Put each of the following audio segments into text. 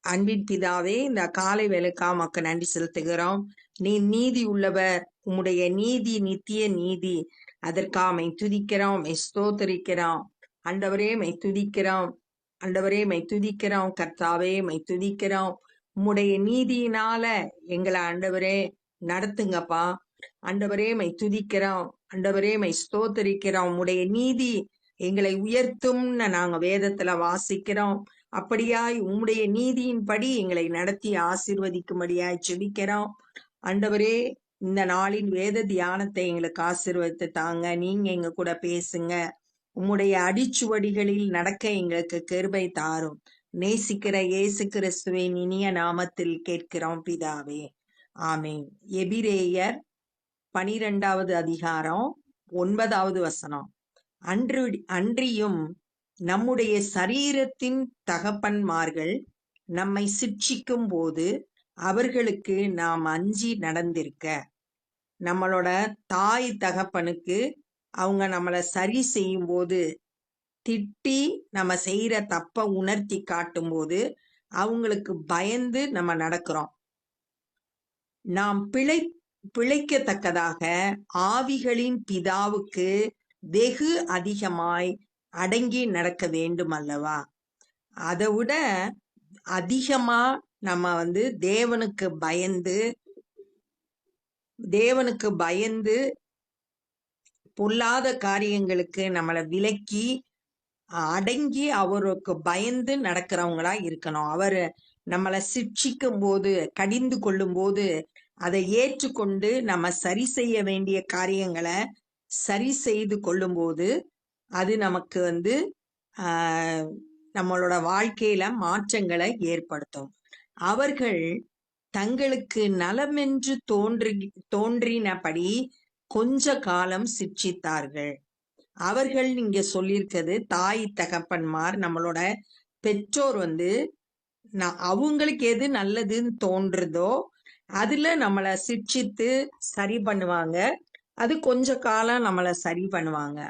அன்பின் பிதாவே இந்த காலை வேலைக்கா மக்க நன்றி செலுத்துகிறோம். நீ நீதி உள்ளவர் உம்முடைய நீதி நித்திய நீதி. அதற்காக மை துதிக்கிறோம் மை ஸ்தோத்தரிக்கிறோம். அண்டவரே மை துதிக்கிறோம். அண்டவரே மை துதிக்கிறோம். கர்த்தாவே மை துதிக்கிறோம். உம்முடைய நீதியினால எங்களை ஆண்டவரே நடத்துங்கப்பா. அண்டவரே மை துதிக்கிறோம். அண்டவரே மை ஸ்தோத்தரிக்கிறோம். உம்முடைய நீதி எங்களை உயர்த்தும்னு நாங்க வேதத்துல வாசிக்கிறோம். அப்படியாய் உம்முடைய நீதியின்படி எங்களை நடத்தி ஆசிர்வதிக்கும்படியாய் செபிக்கிறோம் ஆண்டவரே இந்த நாளின் வேத தியானத்தை எங்களுக்கு ஆசிர்வதித்து தாங்க. நீங்க எங்க கூட பேசுங்க. உம்முடைய அடிச்சுவடிகளில் நடக்க எங்களுக்கு கிருபை தாரும். நேசிக்கிற இயேசு கிறிஸ்துவின் இனிய நாமத்தில் கேட்கிறோம் பிதாவே. ஆமேன். எபிரேயர் பனிரெண்டாவது அதிகாரம் ஒன்பதாவது வசனம். அன்று அன்றியும் நம்முடைய சரீரத்தின் தகப்பன்மார்கள் நம்மை சிட்சிக்கும் போது அவர்களுக்கு நாம் அஞ்சி நடந்திருக்க. நம்மளோட தாய் தகப்பனுக்கு அவங்க நம்மளை சரி செய்யும் போது திட்டி நம்ம செய்யற தப்ப உணர்த்தி காட்டும் போது அவங்களுக்கு பயந்து நம்ம நடக்கிறோம். நாம் பிழை பிழைக்கத்தக்கதாக ஆவிகளின் பிதாவுக்கு வெகு அதிகமாய் அடங்கி நடக்க வேண்டும் அல்லவா? அதை விட அதிகமா நம்ம வந்து தேவனுக்கு பயந்து தேவனுக்கு பயந்து பொல்லாத காரியங்களுக்கு நம்மளை விலக்கி அடங்கி அவருக்கு பயந்து நடக்கிறவங்களா இருக்கணும். அவர் நம்மளை சிக்ஷிக்கும் போது கடிந்து கொள்ளும் போது அதை ஏற்றுக்கொண்டு நம்ம சரி செய்ய வேண்டிய காரியங்களை சரி செய்து கொள்ளும்போது அது நமக்கு வந்து ஆஹ், நம்மளோட வாழ்க்கையில மாற்றங்களை ஏற்படுத்தும். அவர்கள் தங்களுக்கு நலமென்று தோன்றி தோன்றினபடி கொஞ்ச காலம் சிட்சித்தார்கள் அவர்கள் இங்க சொல்லியிருக்கிறது தாய் தகப்பன்மார் நம்மளோட பெற்றோர் வந்து ந- அவங்களுக்கு எது நல்லதுன்னு தோன்றுதோ அதுல நம்மளை சிட்சித்து சரி பண்ணுவாங்க. அது கொஞ்ச காலம் நம்மளை சரி பண்ணுவாங்க.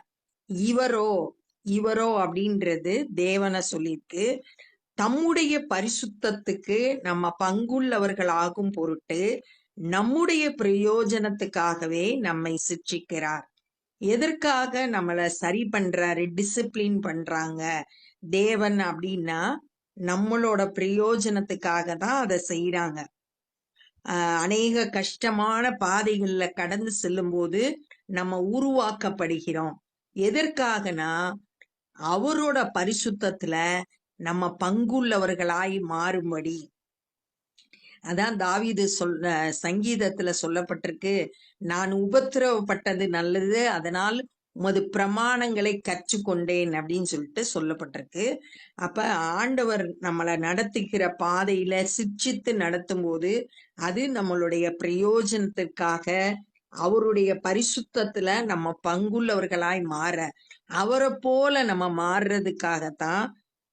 இவரோ இவரோ அப்படின்றது தேவனை சொல்லிட்டு தம்முடைய பரிசுத்தத்துக்கு நம்ம பங்குள்ளவர்கள் ஆகும் பொருட்டு நம்முடைய பிரயோஜனத்துக்காகவே நம்மை சிட்சிக்கிறார். எதற்காக நம்மளை சரி பண்றாரு டிசிப்ளின் பண்றாங்க தேவன் அப்படின்னா நம்மளோட பிரயோஜனத்துக்காக தான் அதை செய்யறாங்க அநேக கஷ்டமான பாதைகள்ல கடந்து செல்லும்போது நம்ம உருவாக்கப்படுகிறோம். எதற்காகனா அவரோட பரிசுத்தத்துல நம்ம பங்குள்ளவர்களாய் மாறும்படி. அதான் தாவீது சொல் சங்கீதத்துல சொல்லப்பட்டிருக்கு. நான் உபத்திரவப்பட்டது நல்லது அதனால் உமது பிரமாணங்களை கற்றுக்கொண்டேன் அப்படின்னு சொல்லிட்டு சொல்லப்பட்டிருக்கு. அப்ப ஆண்டவர் நம்மளை நடத்துகிற பாதையில சிக்ஷித்து நடத்தும் போது அது நம்மளுடைய பிரயோஜனத்திற்காக அவருடைய பரிசுத்தத்துல நம்ம பங்குள்ளவர்களாய் மாற அவரை போல நம்ம மாறுறதுக்காகத்தான்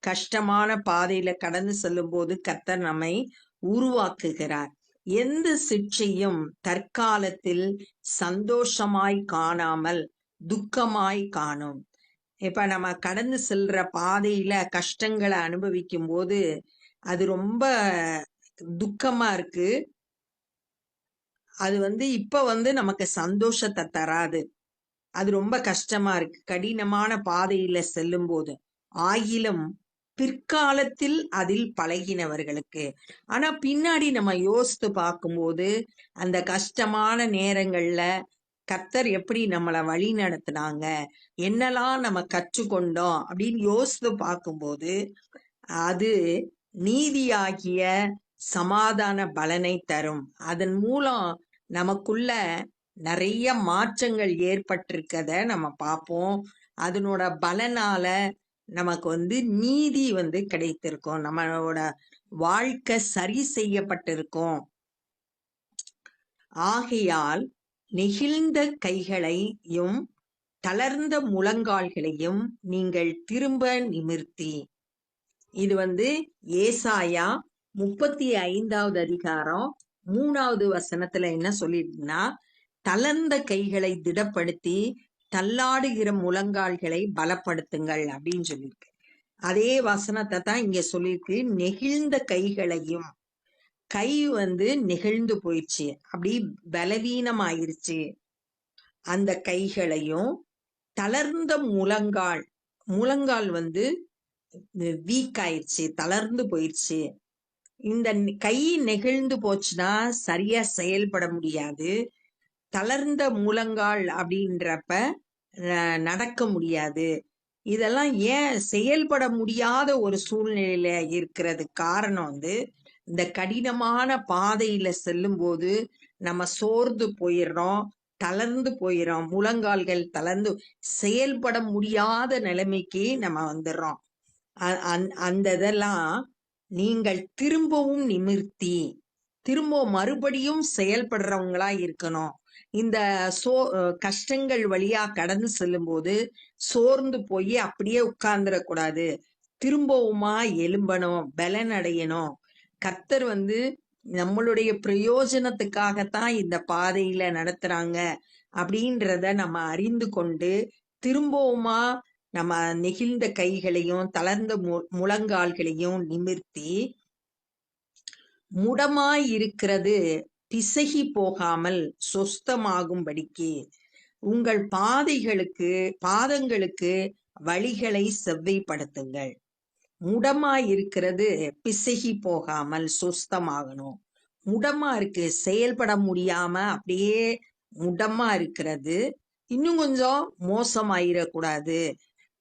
கஷ்டமான பாதையில கடந்து செல்லும் போது கர்த்தர் நம்மை உருவாக்குகிறார். எந்த சிற்சையும் தற்காலத்தில் சந்தோஷமாய் காணாமல் துக்கமாய் காணும். இப்ப நம்ம கடந்து செல்ற பாதையில கஷ்டங்களை அனுபவிக்கும் போது அது ரொம்ப துக்கமா இருக்கு. அது வந்து இப்ப வந்து நமக்கு சந்தோஷத்தை தராது. அது ரொம்ப கஷ்டமா இருக்கு. கடினமான பாதையில செல்லும் போது ஆயிலும் பிற்காலத்தில் அதில் பழகினவர்களுக்கு. ஆனா பின்னாடி நம்ம யோசித்து பார்க்கும்போது அந்த கஷ்டமான நேரங்கள்ல கத்தர் எப்படி நம்மளை வழி நடத்துனாங்க? என்னெல்லாம் நம்ம கற்றுக்கொண்டோம்? அப்படின்னு யோசித்து பார்க்கும்போது அது நீதியாகிய சமாதான பலனை தரும். அதன் மூலம் நமக்குள்ள நிறைய மாற்றங்கள் ஏற்பட்டிருக்கத நம்ம பார்ப்போம் அதனோட பலனால நமக்கு வந்து நீதி வந்து கிடைத்திருக்கும். நம்மளோட வாழ்க்கை சரி செய்யப்பட்டிருக்கும். ஆகையால் நெகிழ்ந்த கைகளையும் தளர்ந்த முழங்கால்களையும் நீங்கள் திரும்ப நிமிர்த்தி. இது வந்து ஏசாயா முப்பத்தி ஐந்தாவது அதிகாரம் மூணாவது வசனத்துல என்ன சொல்லிருக்குன்னா தளர்ந்த கைகளை திடப்படுத்தி தள்ளாடுகிற முழங்கால்களை பலப்படுத்துங்கள் அப்படின்னு சொல்லியிருக்கு. அதே வசனத்தை தான் இங்க சொல்லியிருக்கு நெகிழ்ந்த கைகளையும். கை வந்து நெகிழ்ந்து போயிடுச்சு அப்படி பலவீனமாயிருச்சு. அந்த கைகளையும் தளர்ந்த முழங்கால் முழங்கால் வந்து வீக் ஆயிடுச்சு தளர்ந்து போயிடுச்சு. இந்த கை நெகிழ்ந்து போச்சுன்னா சரியா செயல்பட முடியாது. தளர்ந்த மூலங்கால் அப்படின்றப்ப அஹ், நடக்க முடியாது. இதெல்லாம் ஏன் செயல்பட முடியாத ஒரு சூழ்நிலையில இருக்கிறது காரணம் வந்து இந்த கடினமான பாதையில செல்லும்போது நம்ம சோர்ந்து போயிடுறோம் தளர்ந்து போயிடுறோம் முழங்கால்கள் தளர்ந்து செயல்பட முடியாத நிலைமைக்கு நம்ம வந்துடுறோம். அ- அந்த இதெல்லாம் நீங்கள் திரும்பவும் நிமிர்த்தி. திரும்ப மறுபடியும் செயல்படுறவங்களா இருக்கணும். இந்த சோ கஷ்டங்கள் வழியா கடந்து செல்லும்போது சோர்ந்து போய் அப்படியே உட்கார்ந்துடக்கூடாது திரும்பவுமா எலும்பணும் பலன் அடையணும். கத்தர் வந்து நம்மளுடைய பிரயோஜனத்துக்காகத்தான் இந்த பாதையில நடத்துறாங்க அப்படின்றத நம்ம அறிந்து கொண்டு திரும்பவுமா நம்ம நெகிழ்ந்த கைகளையும் தளர்ந்த மு- முழங்கால்களையும் நிமிர்த்தி முடமாய் இருக்கிறது பிசகி போகாமல் சொஸ்தமாகும்படிக்கு உங்கள் பாதைகளுக்கு பாதங்களுக்கு வழிகளை செவ்வைப்படுத்துங்கள். முடமா இருக்கிறது பிசகி போகாமல் சொஸ்தமாகணும். முடமா இருக்கு செயல்பட முடியாம அப்படியே முடமா இருக்கிறது இன்னும் கொஞ்சம் மோசமாயிடக்கூடாது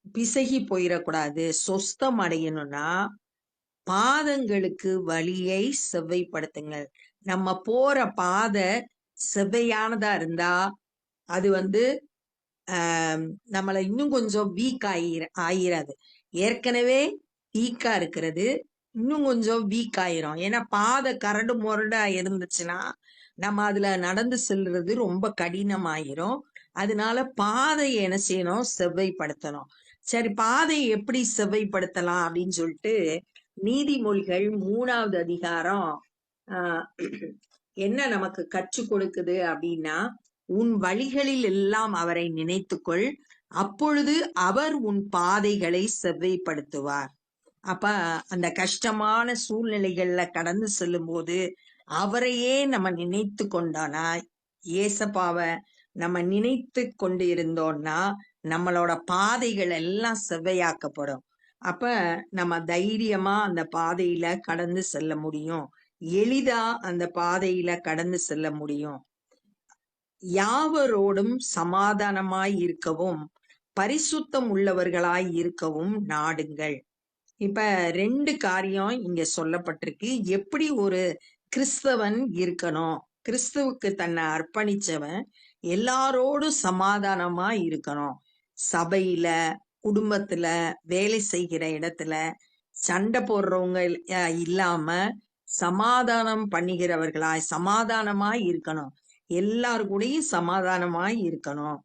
பிசகி போயிடக்கூடாது சொஸ்தம் அடையணும்னா பாதங்களுக்கு வழியை செவ்வைப்படுத்துங்கள். நம்ம போற பாதை செவ்வையானதா இருந்தா அது வந்து ஆம், நம்மள இன்னும் கொஞ்சம் வீக் ஆயிர ஆயிராது. ஏற்கனவே வீக்கா இருக்கிறது இன்னும் கொஞ்சம் வீக் ஆயிரும். ஏன்னா பாதை கரடு முரடா இருந்துச்சுன்னா நம்ம அதுல நடந்து செல்றது ரொம்ப கடினமாயிரும். அதனால பாதையை என்ன செய்யணும்? செவ்வைப்படுத்தணும். சரி பாதையை எப்படி செவ்வைப்படுத்தலாம் அப்படின்னு சொல்லிட்டு நீதிமொழிகள் மூணாவது அதிகாரம் ஆஹ், என்ன நமக்கு கற்றுக் கொடுக்குது அப்படின்னா உன் வழிகளில் எல்லாம் அவரை நினைத்துக்கொள் அப்பொழுது அவர் உன் பாதைகளை செவ்வைப்படுத்துவார். அப்ப அந்த கஷ்டமான சூழ்நிலைகள்ல கடந்து செல்லும் போது அவரையே நம்ம நினைத்து கொண்டோம்னா ஏசப்பாவை நம்ம நினைத்து கொண்டு இருந்தோம்னா நம்மளோட பாதைகள் எல்லாம் செவ்வையாக்கப்படும். அப்ப நம்ம தைரியமா அந்த பாதையில கடந்து செல்ல முடியும். எளிதா அந்த பாதையில கடந்து செல்ல முடியும். யாவரோடும் சமாதானமாய் இருக்கவும் பரிசுத்தம் உள்ளவர்களாய் இருக்கவும் நாடுங்கள். இப்ப ரெண்டு காரியம் இங்க சொல்லப்பட்டிருக்கு. எப்படி ஒரு கிறிஸ்தவன் இருக்கணும்? கிறிஸ்துவுக்கு தன்னை அர்ப்பணிச்சவன் எல்லாரோடும் சமாதானமா இருக்கணும். சபையில குடும்பத்துல வேலை செய்கிற இடத்துல சண்டை போடுறவங்க இல்லாம சமாதானம் பண்ணுகிறவர்களாய் சமாதானமாய் இருக்கணும். எல்லாரு கூடயும் சமாதானமாய் இருக்கணும்.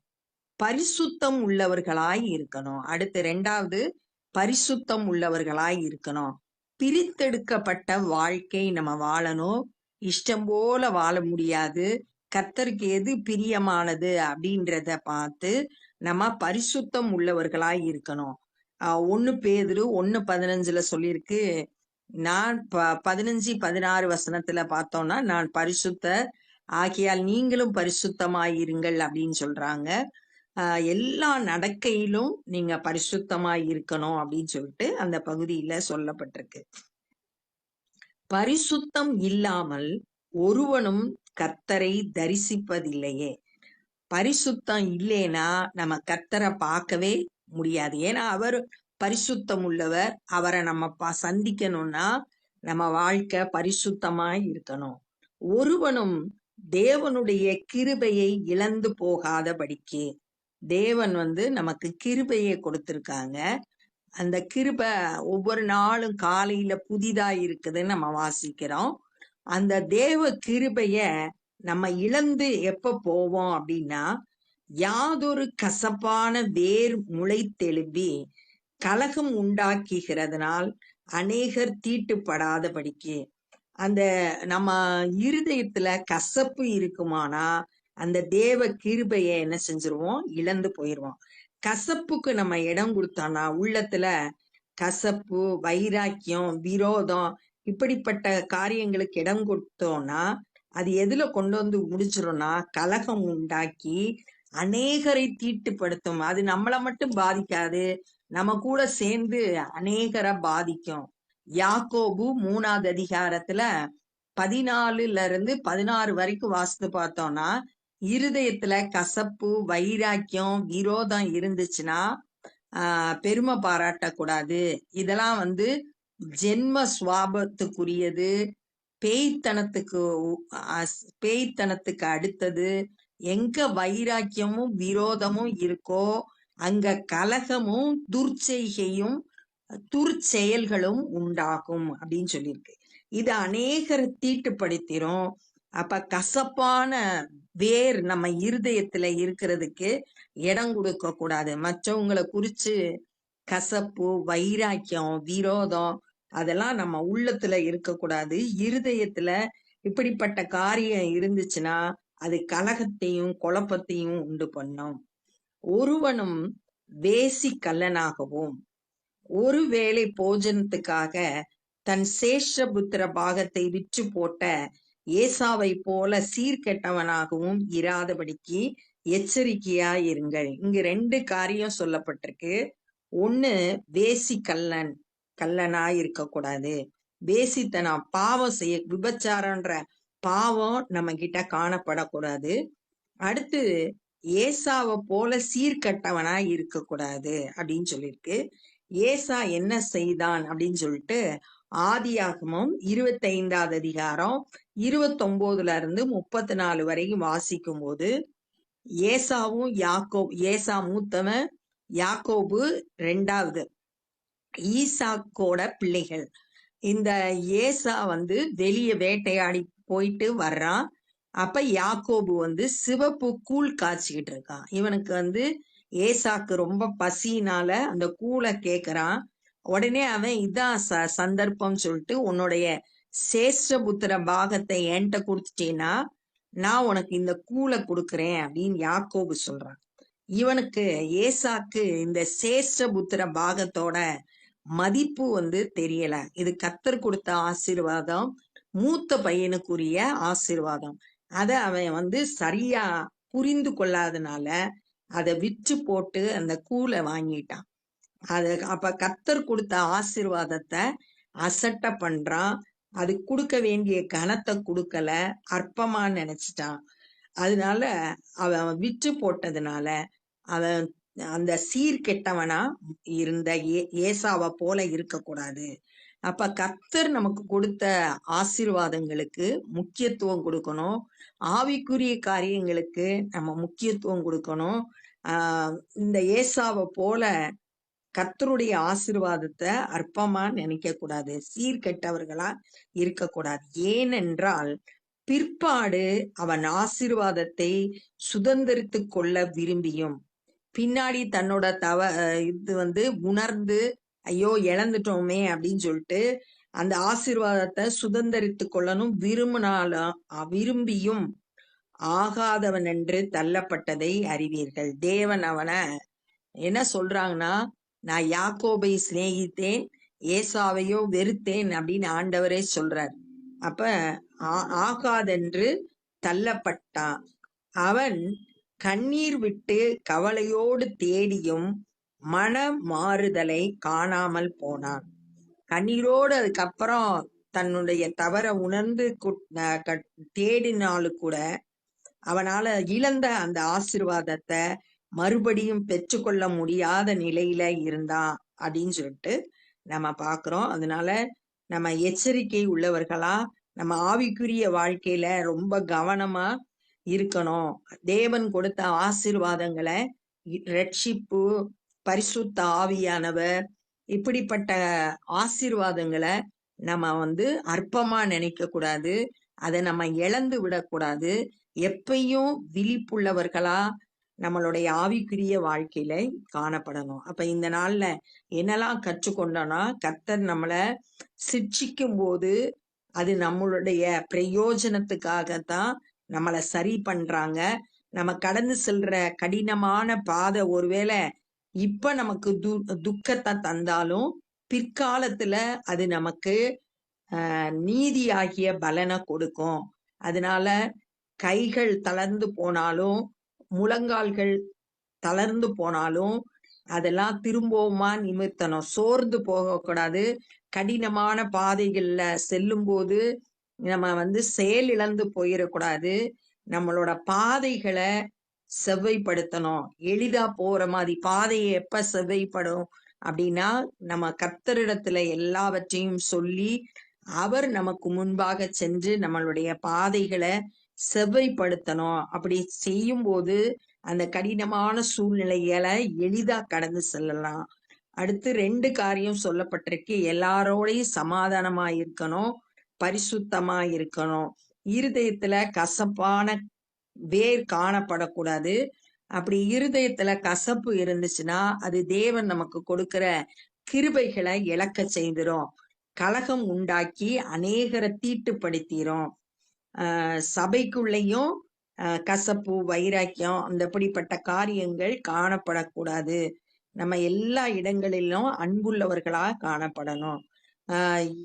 பரிசுத்தம் உள்ளவர்களாய் இருக்கணும். அடுத்து ரெண்டாவது பரிசுத்தம் உள்ளவர்களாய் இருக்கணும். பிரித்தெடுக்கப்பட்ட வாழ்க்கை நம்ம வாழணும். இஷ்டம் போல வாழ முடியாது. கத்தருக்கு எது பிரியமானது அப்படின்றத பார்த்து நம்ம பரிசுத்தம் உள்ளவர்களாய் இருக்கணும். ஆஹ் ஒண்ணு பேதுரு ஒண்ணு பதினஞ்சுல சொல்லியிருக்கு. நான் ப பதினஞ்சு பதினாறு வசனத்துல பார்த்தோம்னா நான் பரிசுத்த ஆகியால் நீங்களும் பரிசுத்தமாயிருங்கள் அப்படின்னு சொல்றாங்க. ஆஹ் எல்லா நடக்கையிலும் நீங்க பரிசுத்தமாய் இருக்கணும் அப்படின்னு சொல்லிட்டு அந்த பகுதியில சொல்லப்பட்டிருக்கு. பரிசுத்தம் இல்லாமல் ஒருவனும் கர்த்தரை தரிசிப்பதில்லையே. பரிசுத்தம் இல்லைன்னா நம்ம கர்த்தரை பார்க்கவே முடியாது. ஏன்னா அவர் பரிசுத்தம் உள்ளவர். அவரை நம்ம ப- சந்திக்கணும்னா நம்ம வாழ்க்கை பரிசுத்தமாய் இருக்கணும். ஒருவனும் தேவனுடைய கிருபையை இழந்து போகாதபடிக்கு தேவன் வந்து நமக்கு கிருபையை கொடுத்திருக்காங்க. அந்த கிருபை ஒவ்வொரு நாளும் காலையில புதிதா இருக்குதுன்னு நம்ம வாசிக்கிறோம். அந்த தேவ கிருபைய நம்ம இழந்து எப்ப போவோம் அப்படின்னா யாதொரு கசப்பான வேர் முளை தெளிவி கலகம் உண்டாக்குகிறதுனால் அநேகர் தீட்டுப்படாதபடிக்கு அந்த நம்ம இருதயத்துல கசப்பு இருக்குமானா அந்த தேவ கிருபைய என்ன செஞ்சிருவோம்? இழந்து போயிருவோம். கசப்புக்கு நம்ம இடம் கொடுத்தோம்னா உள்ளத்துல கசப்பு வைராக்கியம் விரோதம் இப்படிப்பட்ட காரியங்களுக்கு இடம் கொடுத்தோம்னா அது எதுல கொண்டு வந்து முடிச்சிரும்னா கலகம் உண்டாக்கி அநேகரை தீட்டுப்படுத்தும். அது நம்மளை மட்டும் பாதிக்காது. நம்ம கூட சேர்ந்து அநேகரை பாதிக்கும். யாக்கோபு மூணாவது அதிகாரத்துல பதினாலுல இருந்து பதினாறு வரைக்கும் வாசித்து பார்த்தோம்னா இருதயத்துல கசப்பு வைராக்கியம் விரோதம் இருந்துச்சுன்னா ஆஹ் பெருமை பாராட்டக்கூடாது. இதெல்லாம் வந்து ஜென்ம சுவாபத்துக்குரியது. பேய்த்தனத்துக்கு அஸ்- பேய்த்தனத்துக்கு அடுத்தது எங்க வைராக்கியமும் விரோதமும் இருக்கோ அங்க கலகமும் துர்ச்செய்கையும் துர்ச்செயல்களும் உண்டாகும் அப்படின்னு சொல்லியிருக்கு. இது அநேகர் தீட்டுப்படுத்திரும். அப்ப கசப்பான வேர் நம்ம இருதயத்துல இருக்கிறதுக்கு இடம் கொடுக்க கூடாது மற்றவங்களை குறிச்சு கசப்பு வைராக்கியம் விரோதம் அதெல்லாம் நம்ம உள்ளத்துல இருக்கக்கூடாது. இருதயத்துல இப்படிப்பட்ட காரியம் இருந்துச்சுன்னா அது கலகத்தையும் குழப்பத்தையும் உண்டு பண்ணும். ஒருவனும் வேசி கல்லனாகவும் ஒருவேளை போஜனத்துக்காக தன் சேஷபுத்திர பாகத்தை விற்று போட்ட ஏசாவை போல சீர்கெட்டவனாகவும் இராதபடிக்கு எச்சரிக்கையா இருங்கள் இங்கு ரெண்டு காரியம் சொல்லப்பட்டிருக்கு. ஒண்ணு வேசி கல்லன் கல்லனா இருக்கக்கூடாது. பேசித்தனம் பாவம் செய்ய விபச்சாரன்ற பாவம் நம்ம கிட்ட காணப்படக்கூடாது. அடுத்து ஏசாவை போல சீர்கட்டவனா இருக்கக்கூடாது அப்படின்னு சொல்லியிருக்கு. ஏசா என்ன செய்தான் அப்படின்னு சொல்லிட்டு ஆதியாகமும் இருபத்தைந்தாவது அதிகாரம் இருபத்தொன்பதுல இருந்து முப்பத்தி நாலு வரைக்கும் வாசிக்கும் போது ஏசாவும் யாக்கோ ஏசா மூத்தவன் யாக்கோபு ரெண்டாவது. ஈசாக்கோட பிள்ளைகள். இந்த ஏசா வந்து வெளியே வேட்டையாடி போயிட்டு வர்றான். அப்ப யாக்கோபு வந்து சிவப்பு கூழ் காய்ச்சிக்கிட்டு இருக்கான். இவனுக்கு வந்து ஏசாக்கு ரொம்ப பசினால அந்த கூழை கேக்குறான். உடனே அவன் இதான் ச சந்தர்ப்பம் சொல்லிட்டு உன்னுடைய சேஷ்டபுத்திர பாகத்தை என்கிட்ட கொடுத்துட்டீன்னா நான் உனக்கு இந்த கூலை கொடுக்குறேன் அப்படின்னு யாக்கோபு சொல்றான். இவனுக்கு ஏசாக்கு இந்த சேஷ்டபுத்திர பாகத்தோட மதிப்பு வந்து தெரியல. இது கத்தர் கொடுத்த ஆசீர்வாதம் மூத்த பையனுக்குரிய ஆசீர்வாதம். அதை அவன் வந்து சரியா புரிந்து கொள்ளாதனால அதை விற்று போட்டு அந்த கூலை வாங்கிட்டான். அது அப்ப கத்தர் கொடுத்த ஆசீர்வாதத்தை அசட்ட பண்றான். அது கொடுக்க வேண்டிய கனத்தை கொடுக்கல அற்பமா நினைச்சிட்டான். அதனால அவன் விற்று போட்டதுனால அவன் அந்த சீர்கெட்டவனா இருந்த ஏ ஏசாவை போல இருக்கக்கூடாது. அப்ப கர்த்தர் நமக்கு கொடுத்த ஆசீர்வாதங்களுக்கு முக்கியத்துவம் கொடுக்கணும். ஆவிக்குரிய காரியங்களுக்கு நம்ம முக்கியத்துவம் கொடுக்கணும். ஆஹ் இந்த ஏசாவை போல கர்த்தருடைய ஆசிர்வாதத்தை அற்பமா நினைக்க கூடாது சீர்கெட்டவர்களா இருக்கக்கூடாது. ஏனென்றால் பிற்பாடு அவன் ஆசிர்வாதத்தை சுதந்திரித்து கொள்ள விரும்பியும். பின்னாடி தன்னோட தவ இது வந்து உணர்ந்து ஐயோ இழந்துட்டோமே அப்படின்னு சொல்லிட்டு அந்த ஆசீர்வாதத்தை சுதந்திரித்து கொள்ளணும் விரும்பினாலும் விரும்பியும் ஆகாதவன் என்று தள்ளப்பட்டதை அறிவீர்கள். தேவன் அவனை என்ன சொல்றாங்கன்னா நான் யாக்கோபை சிநேகித்தேன் ஏசாவையோ வெறுத்தேன் அப்படின்னு ஆண்டவரே சொல்றார். அப்ப ஆ- ஆகாதென்று தள்ளப்பட்டான். அவன் கண்ணீர் விட்டு கவலையோடு தேடியும் மன மாறுதலை காணாமல் போனான். கண்ணீரோடு அதுக்கப்புறம் தன்னுடைய தவற உணர்ந்து தேடினாலும் கூட அவனால இழந்த அந்த ஆசீர்வாதத்தை மறுபடியும் பெற்றுக்கொள்ள முடியாத நிலையில இருந்தான் அப்படின்னு சொல்லிட்டு நம்ம பாக்குறோம். அதனால நம்ம எச்சரிக்கை உள்ளவர்களா நம்ம ஆவிக்குரிய வாழ்க்கையில ரொம்ப கவனமா இருக்கணும். தேவன் கொடுத்த ஆசிர்வாதங்களை ரட்சிப்பு பரிசுத்த ஆவியானவர் இப்படிப்பட்ட ஆசீர்வாதங்களை நம்ம வந்து அற்பமா நினைக்க கூடாது அதை நம்ம இழந்து விடக்கூடாது. எப்பயும் விழிப்புள்ளவர்களா நம்மளுடைய ஆவிக்குரிய வாழ்க்கையில காணப்படணும். அப்ப இந்த நாள்ல என்னெல்லாம் கற்றுக்கொண்டோம்னா கர்த்தர் நம்மள சிக்ஷிக்கும் போது அது நம்மளுடைய பிரயோஜனத்துக்காகத்தான் நம்மளை சரி பண்றாங்க. நம்ம கடந்து செல்ற கடினமான பாதை ஒருவேளை இப்ப நமக்கு து துக்கத்தை தந்தாலும் பிற்காலத்துல அது நமக்கு ஆஹ், நீதியாகிய பலனை கொடுக்கும். அதனால கைகள் தளர்ந்து போனாலும் முழங்கால்கள் தளர்ந்து போனாலும் அதெல்லாம் திரும்பவுமா நிமிர்த்தணும். சோர்ந்து போகக்கூடாது. கடினமான பாதைகள்ல செல்லும்போது நம்ம வந்து செயல் இழந்து போயிடக்கூடாது நம்மளோட பாதைகளை செவ்வைப்படுத்தணும். எளிதா போற மாதிரி பாதையை எப்ப செவ்வைப்படும் அப்படின்னா நம்ம கர்த்தரிடத்துல எல்லாவற்றையும் சொல்லி அவர் நமக்கு முன்பாக சென்று நம்மளுடைய பாதைகளை செவ்வைப்படுத்தணும். அப்படி செய்யும்போது அந்த கடினமான சூழ்நிலைகளை எளிதா கடந்து செல்லலாம். அடுத்து ரெண்டு காரியம் சொல்லப்பட்டிருக்கு. எல்லாரோடையும் சமாதானமா இருக்கணும். பரிசுத்தமா இருக்கணும். இருதயத்துல கசப்பான வேர் காணப்படக்கூடாது. அப்படி இருதயத்துல கசப்பு இருந்துச்சுன்னா அது தேவன் நமக்கு கொடுக்கிற கிருபைகளை இழக்க செய்திரும். கலகம் உண்டாக்கி அநேகரை தீட்டுப்படுத்திரும். ஆஹ் சபைக்குள்ளேயும் கசப்பு வைராக்கியம் அந்த இப்படிப்பட்ட காரியங்கள் காணப்படக்கூடாது. நம்ம எல்லா இடங்களிலும் அன்புள்ளவர்களா காணப்படணும்.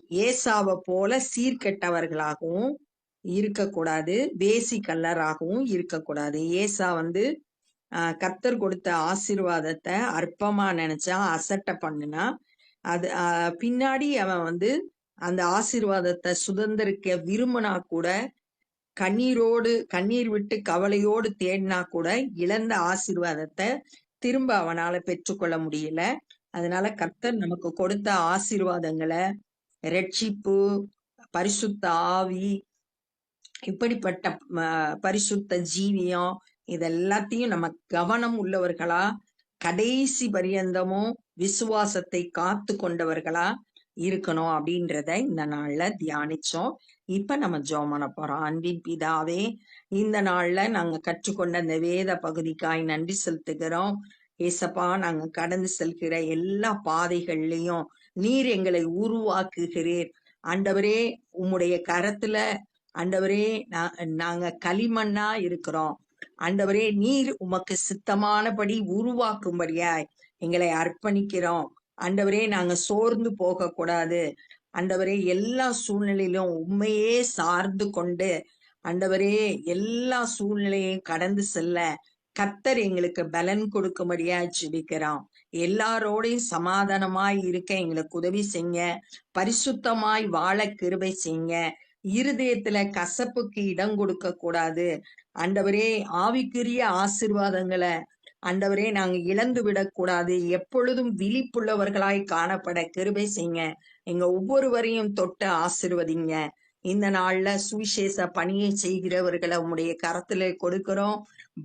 ஏசாவை போல சீர்கெட்டவர்களாகவும் இருக்கக்கூடாது வேசி கல்லராகவும் இருக்கக்கூடாது. ஏசா வந்து ஆஹ் கொடுத்த ஆசீர்வாதத்தை அற்பமா நினைச்சா அசட்டை பண்ணுனா அது பின்னாடி அவன் வந்து அந்த ஆசீர்வாதத்தை சுதந்திரிக்க விரும்பினா கூட கண்ணீரோடு கண்ணீர் விட்டு கவலையோடு தேடினா கூட இழந்த ஆசிர்வாதத்தை திரும்ப அவனால பெற்றுக்கொள்ள முடியல. அதனால கர்த்தர் நமக்கு கொடுத்த ஆசீர்வாதங்களை ரட்சிப்பு பரிசுத்த ஆவி இப்படிப்பட்ட பரிசுத்த ஜீவியம் இதெல்லாத்தையும் நம்ம கவனம் உள்ளவர்களா கடைசி பரியந்தமும் விசுவாசத்தை காத்து கொண்டவர்களா இருக்கணும் அப்படின்றத இந்த நாள்ல தியானிச்சோம். இப்ப நம்ம ஜோமான பண்ண போறோம். அன்பின் பிதாவே இந்த நாள்ல நாங்க கற்றுக்கொண்ட இந்த வேத பகுதிக்காய் நன்றி செலுத்துகிறோம். ஏசப்பா நாங்க கடந்து செல்கிற எல்லா பாதைகள்லயும் நீர் எங்களை உருவாக்குகிறீர். ஆண்டவரே உம்முடைய கரத்துல ஆண்டவரே நாங்க களிமண்ணா இருக்கிறோம். ஆண்டவரே நீர் உமக்கு சித்தமானபடி உருவாக்கும்படியாய் எங்களை அர்ப்பணிக்கிறோம். ஆண்டவரே நாங்க சோர்ந்து போக கூடாது ஆண்டவரே எல்லா சூழ்நிலையிலும் உண்மையே சார்ந்து கொண்டு ஆண்டவரே எல்லா சூழ்நிலையையும் கடந்து செல்ல கத்தர் எங்களுக்கு பலன் கொடுக்கும்படியா ஜெபிக்கிறோம். எல்லாரோடையும் சமாதானமாய் இருக்க எங்களுக்கு உதவி செய்யுங்க. பரிசுத்தமாய் வாழ கிருபை செய்யுங்க. இருதயத்துல கசப்புக்கு இடம் கொடுக்க கூடாது. அண்டவரே ஆவிக்குரிய ஆசிர்வாதங்களை அண்டவரே நாங்க இழந்து விடக்கூடாது எப்பொழுதும் விழிப்புள்ளவர்களாய் காணப்பட கிருபை செய்யுங்க. எங்க ஒவ்வொருவரையும் தொட்டு ஆசிர்வதிங்க. இந்த நாள்ல சுவிசேஷ பணியை செய்கிறவர்களை உங்களுடைய கரத்துல கொடுக்கிறோம்.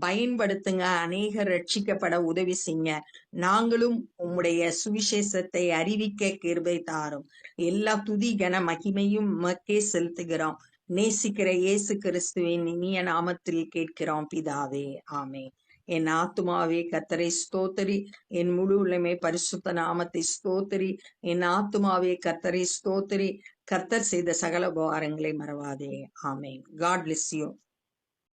பயன்படுத்துங்க. அநேகர் ரட்சிக்கப்பட உதவி செய்ய நாங்களும் உம்முடைய சுவிசேஷத்தை அறிவிக்க கிருபை தாரும். எல்லா துதி கன மகிமையும் மக்கே செலுத்துகிறோம். நேசிக்கிற இயேசு கிறிஸ்துவின் இனிய நாமத்தில் கேட்கிறோம் பிதாவே. ஆமே என் ஆத்துமாவே கத்தரை ஸ்தோத்தரி. என் முழு உள்ளமே பரிசுத்த நாமத்தை ஸ்தோத்தரி. என் ஆத்துமாவே கத்தரை ஸ்தோத்தரி. கர்த்தர் செய்த சகல உபகாரங்களை மறவாதே. ஆமே காட் bless யூ.